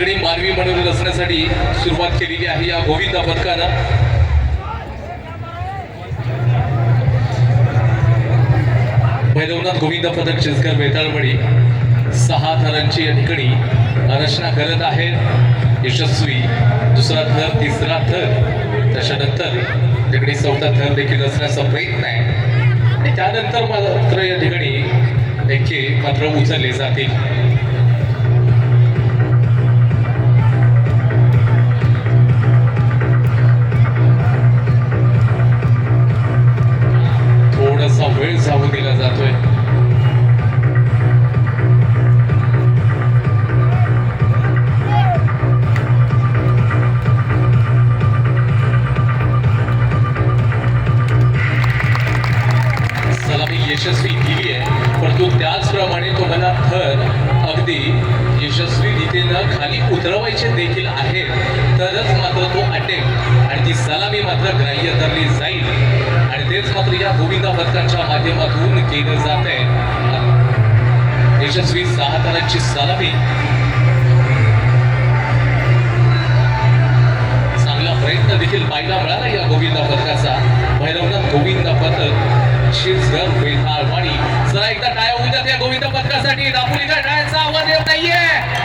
त्या ठिकाणी मानवी म्हणून रचण्यासाठी सुरुवात केलेली आहे या गोविंदा पथकानं भैरवनाथ गोविंद पथक चिंचकर बेताळमणी सहा थरांची या ठिकाणी रचना करत आहेत. यशस्वी दुसरा थर तिसरा थर त्याच्यानंतर तिकडे चौथा थर देखील रचण्याचा प्रयत्न आहे. आणि त्यानंतर मात्र या ठिकाणी एके मात्र उचलले जातील. वेळ दिला जातोय सलामी यशस्वी दिली आहे परंतु त्याचप्रमाणे तुम्हाला थर अगदी यशस्वी रीतीनं खाली उतरवायचे देखील आहे तरच मात्र तो अटेक आणि ती सलामी मात्र ग्राह्य धरली जाईल. आणि तेच मात्र या गोविंदा पथकांच्या माध्यमातून केलं जात आहे. यशस्वी सहा थरांची सलामी. चांगला प्रयत्न देखील पाहायला मिळाला या गोविंदा पथकाचा भैरवनाथ गोविंदा पथक शिरसगर वाणी चला एकदा काय होऊ द्या या गोविंदा पथकासाठी दापोलीकर डायचा आवाज येत नाहीये.